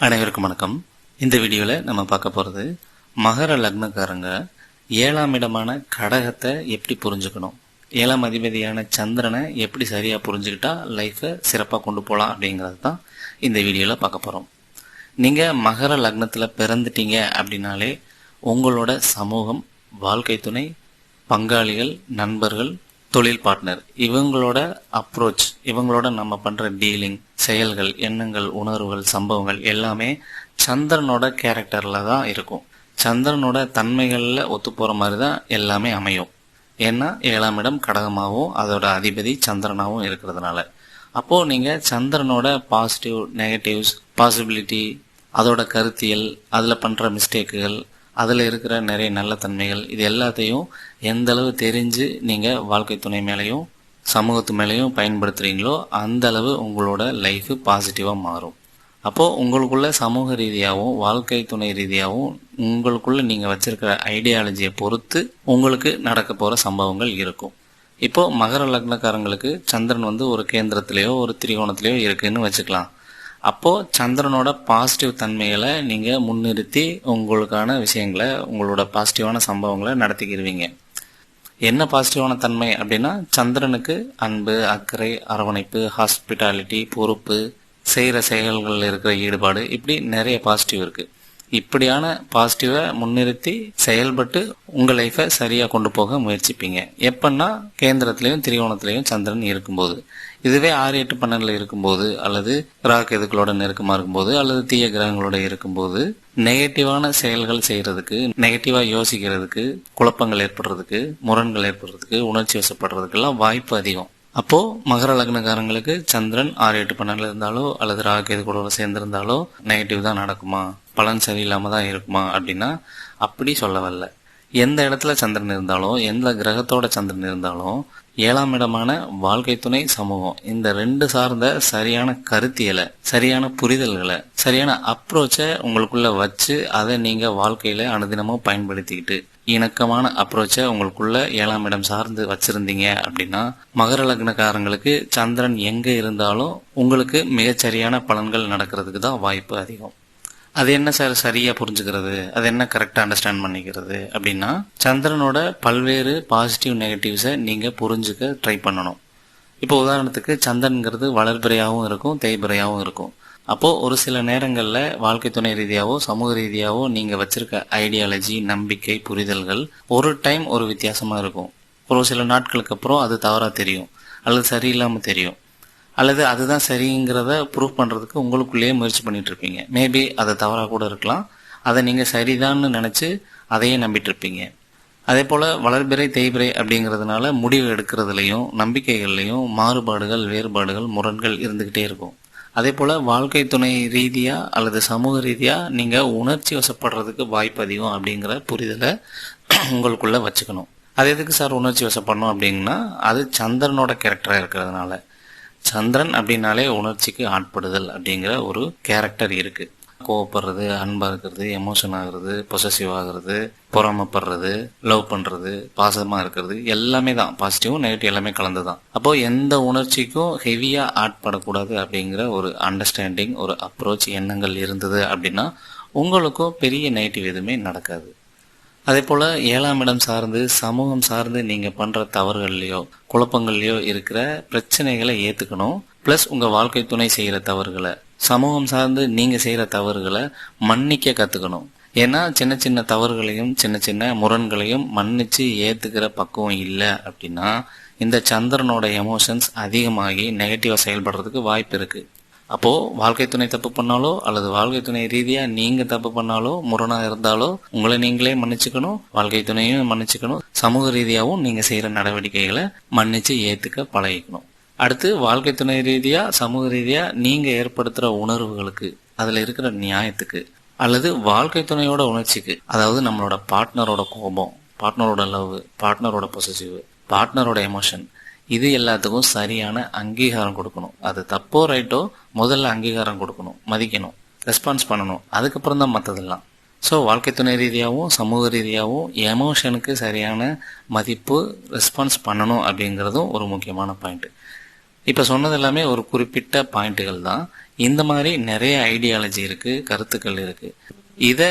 அனைவருக்கும் வணக்கம். இந்த வீடியோவில் நம்ம பார்க்க போகிறது மகர லக்னக்காரங்க ஏழாம் இடமான கடகத்தை எப்படி புரிஞ்சுக்கணும்? ஏழாம் அதிபதியான சந்திரனை எப்படி சரியாக புரிஞ்சுக்கிட்டா லைஃப்பை சிறப்பாக கொண்டு போகலாம் அப்படிங்கிறது தான் இந்த வீடியோவில் பார்க்க போகிறோம் நீங்கள் மகர லக்னத்தில் பிறந்துட்டீங்க அப்படின்னாலே உங்களோட சமூகம் வாழ்க்கை துணை பங்காளிகள் நண்பர்கள் தொழில் பார்ட்னர் இவங்களோட அப்ரோச் இவங்களோட நம்ம பண்ற டீலிங் செயல்கள் எண்ணங்கள் உணர்வுகள் சம்பவங்கள் எல்லாமே சந்திரனோட கேரக்டர்ல தான் இருக்கும். சந்திரனோட தன்மைகளில் ஒத்து போற மாதிரி தான் எல்லாமே அமையும். ஏன்னா ஏழாம் இடம் கடகமாகவும் அதோட அதிபதி சந்திரனாகவும் இருக்கிறதுனால. அப்போ நீங்க சந்திரனோட பாசிட்டிவ் நெகட்டிவ்ஸ் பாசிபிலிட்டி அதோட கருத்தியல் அதில் பண்ணுற மிஸ்டேக்குகள் அதில் இருக்கிற நிறைய நல்ல தன்மைகள் இது எல்லாத்தையும் எந்த அளவு தெரிஞ்சு நீங்கள் வாழ்க்கை துணை மேலேயும் சமூகத்து மேலேயும் பயன்படுத்துகிறீங்களோ அந்த அளவு உங்களோட லைஃப் பாசிட்டிவாக மாறும். அப்போது உங்களுக்குள்ள சமூக ரீதியாகவும் வாழ்க்கை துணை ரீதியாகவும் உங்களுக்குள்ள நீங்கள் வச்சுருக்கிற ஐடியாலஜியை பொறுத்து உங்களுக்கு நடக்க போகிற சம்பவங்கள் இருக்கும். இப்போது மகர லக்னக்காரங்களுக்கு சந்திரன் வந்து ஒரு கேந்திரத்திலேயோ ஒரு திரிகோணத்திலேயோ இருக்குதுன்னு வச்சுக்கலாம். அப்போ சந்திரனோட பாசிட்டிவ் தன்மைகளை நீங்க முன்னிறுத்தி உங்களுக்கான விஷயங்களை உங்களோட பாசிட்டிவான சம்பவங்களை நடத்திக்கிருவீங்க. என்ன பாசிட்டிவான தன்மை அப்படின்னா சந்திரனுக்கு அன்பு அக்கறை அரவணைப்பு ஹாஸ்பிட்டாலிட்டி பொறுப்பு செய்கிற செயல்களில் இருக்கிற ஈடுபாடு இப்படி நிறைய பாசிட்டிவ் இருக்குது இப்படியான பாசிட்டிவை முன்னிறுத்தி செயல்பட்டு உங்கள் லைஃபை சரியாக கொண்டு போக முயற்சிப்பீங்க. எப்பன்னா கேந்திரத்திலையும் திரிகோணத்திலையும் சந்திரன் இருக்கும்போது. இதுவே ஆறு எட்டு பன்னெண்டில் இருக்கும்போது அல்லது ராக் எதுக்களோட நெருக்கமாக இருக்கும்போது அல்லது தீய கிரகங்களோட இருக்கும்போது நெகட்டிவான செயல்கள் செய்யறதுக்கு நெகட்டிவா யோசிக்கிறதுக்கு குழப்பங்கள் ஏற்படுறதுக்கு முரண்கள் ஏற்படுறதுக்கு உணர்ச்சி வசப்படுறதுக்கெல்லாம் வாய்ப்பு அதிகம். அப்போ மகர லக்னக்காரங்களுக்கு சந்திரன் ஆறு எட்டு பன்னெண்டுல இருந்தாலோ அல்லது ராகேது கூட சேர்ந்திருந்தாலோ நெகட்டிவ் தான் நடக்குமா? பலன் சரியில்லாம தான் இருக்குமா? அப்படின்னா அப்படி சொல்ல வரல. எந்த இடத்துல சந்திரன் இருந்தாலும் எந்த கிரகத்தோட சந்திரன் இருந்தாலும் ஏழாம் இடமான வாழ்க்கை துணை சமூகம் இந்த ரெண்டு சார்ந்த சரியான கருத்தியலை சரியான புரிதல்களை சரியான அப்ரோச்சை உங்களுக்குள்ள வச்சு அதை நீங்க வாழ்க்கையில அனுதினமும் பயன்படுத்திக்கிட்டு இணக்கமான அப்ரோச்சை உங்களுக்குள்ள ஏழாம் இடம் சார்ந்து வச்சிருந்தீங்க அப்படின்னா மகர லக்னக்காரங்களுக்கு சந்திரன் எங்க இருந்தாலும் உங்களுக்கு மிகச்சரியான பலன்கள் நடக்கிறதுக்கு தான் வாய்ப்பு அதிகம். அது என்ன சார் சரியா புரிஞ்சுக்கிறது? அது என்ன கரெக்டா அண்டர்ஸ்டாண்ட் பண்ணிக்கிறது? அப்படின்னா சந்திரனோட பல்வேறு பாசிட்டிவ் நெகட்டிவ்ஸை நீங்க புரிஞ்சுக்க ட்ரை பண்ணணும். இப்போ உதாரணத்துக்கு சந்திரன்கிறது வளர்பிறையாகவும் இருக்கும் தேய்பிறையாகவும் இருக்கும். அப்போது ஒரு சில நேரங்களில் வாழ்க்கை துணை ரீதியாகவோ சமூக ரீதியாகவோ நீங்கள் வச்சுருக்க ஐடியாலஜி நம்பிக்கை புரிதல்கள் ஒரு டைம் ஒரு வித்தியாசமாக இருக்கும். ஒரு சில நாட்களுக்கு அப்புறம் அது தவறாக தெரியும். அல்லது சரியில்லாமல் தெரியும். அல்லது அதுதான் சரிங்கிறத ப்ரூவ் பண்ணுறதுக்கு உங்களுக்குள்ளேயே முயற்சி பண்ணிட்டு இருப்பீங்க. மேபி அது தவறாக கூட இருக்கலாம். அதை நீங்கள் சரிதான்னு நினச்சி அதையே நம்பிட்டு இருப்பீங்க. அதே போல் வளர்பிறை தேய்பிறை அப்படிங்கிறதுனால முடிவு எடுக்கிறதுலையும் நம்பிக்கைகள்லையும் மாறுபாடுகள் வேறுபாடுகள் முரண்கள் இருந்துக்கிட்டே இருக்கும். அதே போல் வாழ்க்கை துணை ரீதியாக அல்லது சமூக ரீதியாக நீங்கள் உணர்ச்சி வசப்படுறதுக்கு வாய்ப்பு அதிகம் அப்படிங்கிற புரிதலை உங்களுக்குள்ளே வச்சுக்கணும். அது எதுக்கு சார் உணர்ச்சி வசப்படணும் அப்படின்னா அது சந்திரனோட கேரக்டராக இருக்கிறதுனால. சந்திரன் அப்படின்னாலே உணர்ச்சிக்கு ஆட்படுதல் அப்படிங்கிற ஒரு கேரக்டர் இருக்குது கோவப்படுறது அன்பா இருக்கிறது எமோஷன் ஆகுறது பொசசிவ் ஆகுறது பொறாமப்படுறது லவ் பண்றது பாசமா இருக்கிறது எல்லாமே தான். பாசிட்டிவும் நெகட்டிவ் எல்லாமே கலந்துதான். அப்போ எந்த உணர்ச்சிக்கும் ஹெவியா ஆட்படக்கூடாது அப்படிங்கிற ஒரு அண்டர்ஸ்டாண்டிங் ஒரு அப்ரோச் எண்ணங்கள் இருந்தது அப்படின்னா உங்களுக்கும் பெரிய நெகட்டிவ் எதுவுமே நடக்காது. அதே போல ஏழாம் இடம் சார்ந்து சமூகம் சார்ந்து நீங்க பண்ற தவறுகள்லயோ குழப்பங்கள்லயோ இருக்கிற பிரச்சனைகளை ஏத்துக்கணும். பிளஸ் உங்க வாழ்க்கை துணை செய்கிற தவறுகளை சமூகம் சார்ந்து நீங்க செய்யற தவறுகளை மன்னிக்க கத்துக்கணும். ஏன்னா சின்ன சின்ன தவறுகளையும் சின்ன சின்ன முரண்களையும் மன்னிச்சு ஏத்துக்கிற பக்குவம் இல்லை அப்படின்னா இந்த சந்திரனோட எமோஷன்ஸ் அதிகமாகி நெகட்டிவா செயல்படுறதுக்கு வாய்ப்பு இருக்கு. அப்போ வாழ்க்கை துணை தப்பு பண்ணாலோ அல்லது வாழ்க்கை துணை ரீதியா நீங்க தப்பு பண்ணாலோ முரணா இருந்தாலோ உங்களை நீங்களே மன்னிச்சுக்கணும் வாழ்க்கை துணையும் மன்னிச்சுக்கணும் சமூக ரீதியாவும் நீங்க செய்யற நடவடிக்கைகளை மன்னிச்சு ஏத்துக்க பழகிக்கணும். அடுத்து வாழ்க்கை துணை ரீதியா சமூக ரீதியா நீங்க ஏற்படுத்துற உணர்வுகளுக்கு அதுல இருக்கிற நியாயத்துக்கு அல்லது வாழ்க்கை துணையோட உணர்ச்சிக்கு அதாவது நம்மளோட பார்ட்னரோட கோபம் பார்ட்னரோட லவ் பார்ட்னரோட பொசசிவ் பார்ட்னரோட எமோஷன் இது எல்லாத்துக்கும் சரியான அங்கீகாரம் கொடுக்கணும். அது தப்போ ரைட்டோ முதல்ல அங்கீகாரம் கொடுக்கணும் மதிக்கணும் ரெஸ்பான்ஸ் பண்ணணும். அதுக்கப்புறம் தான் மற்றதெல்லாம் ஸோ வாழ்க்கை துணை ரீதியாகவும் சமூக ரீதியாகவும் எமோஷனுக்கு சரியான மதிப்பு ரெஸ்பான்ஸ் பண்ணணும் அப்படிங்கிறதும் ஒரு முக்கியமான பாயிண்ட் இப்போ சொன்னது எல்லாமே ஒரு குறிப்பிட்ட பாயிண்ட்டுகள் தான். இந்த மாதிரி நிறைய ஐடியாலஜி இருக்குது கருத்துக்கள் இருக்குது இதை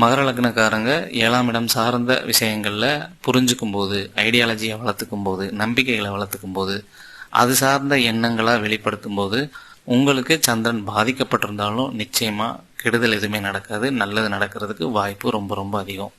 மகர லக்னக்காரங்க ஏழாம் இடம் சார்ந்த விஷயங்களில் புரிஞ்சுக்கும் போது ஐடியாலஜியை வளர்த்துக்கும் போது நம்பிக்கைகளை வளர்த்துக்கும் போது அது சார்ந்த எண்ணங்களாக வெளிப்படுத்தும் போது உங்களுக்கு சந்திரன் பாதிக்கப்பட்டிருந்தாலும் நிச்சயமாக கெடுதல் எதுவுமே நடக்காது. நல்லது நடக்கிறதுக்கு வாய்ப்பு ரொம்ப ரொம்ப அதிகம்.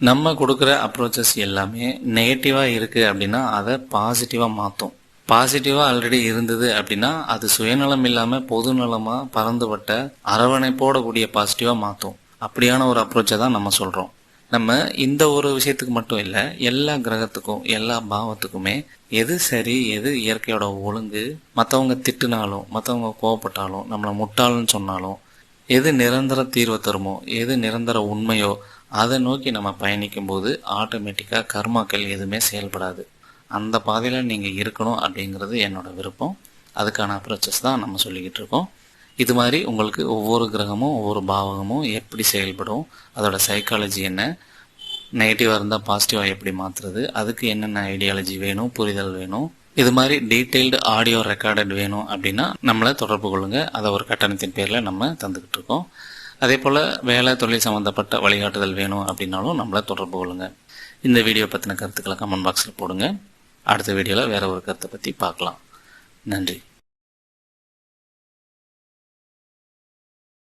நம்ம கொடுக்குற அப்ரோச்சஸ் எல்லாமே நெகட்டிவாக இருக்குது அப்படின்னா அதை பாசிட்டிவாக மாற்றும் பாசிட்டிவாக ஆல்ரெடி இருந்தது அப்படின்னா அது சுயநலம் இல்லாமல் பொதுநலமாக பறந்துபட்ட அரவணைப்போட கூடிய பாசிட்டிவாக மாற்றும் அப்படியான ஒரு அப்ரோச்சை தான் நம்ம சொல்கிறோம் நம்ம இந்த ஒரு விஷயத்துக்கு மட்டும் இல்லை எல்லா கிரகத்துக்கும் எல்லா பாவத்துக்குமே எது சரி எது இயற்கையோட ஒழுங்கு மற்றவங்க திட்டுனாலும் மற்றவங்க கோவப்பட்டாலும் நம்மளை முட்டாளுன்னு சொன்னாலும் எது நிரந்தர தீர்வை தருமோ எது நிரந்தர உண்மையோ அதை நோக்கி நம்ம பயணிக்கும் போது ஆட்டோமேட்டிக்காக கர்மாக்கள் எதுவுமே செயல்படாது. அந்த பாதையில் நீங்கள் இருக்கணும் அப்படிங்கிறது என்னோட விருப்பம். அதுக்கான அப்ரோச்சஸ் தான் நம்ம சொல்லிக்கிட்டு இருக்கோம். இது மாதிரி உங்களுக்கு ஒவ்வொரு கிரகமும் ஒவ்வொரு பாவகமும் எப்படி செயல்படும் அதோட சைக்காலஜி என்ன நெகட்டிவாக இருந்தால் பாசிட்டிவாக எப்படி மாற்றுறது அதுக்கு என்னென்ன ஐடியாலஜி வேணும் புரிதல் வேணும் இது மாதிரி டீட்டெயில்டு ஆடியோ ரெக்கார்டட் வேணும் அப்படின்னா நம்மளை தொடர்பு கொள்ளுங்க. அதை ஒரு கட்டணத்தின் பேரில் நம்ம தந்துக்கிட்டு இருக்கோம். அதே போல் வேலை தொழில் சம்மந்தப்பட்ட வழிகாட்டுதல் வேணும் அப்படின்னாலும் நம்மளை தொடர்பு கொள்ளுங்க. இந்த வீடியோ பற்றின கருத்துக்களை கமெண்ட் பாக்ஸில் போடுங்க. அடுத்த வீடியோவில் வேறு ஒரு கருத்தை பற்றி பார்க்கலாம். நன்றி.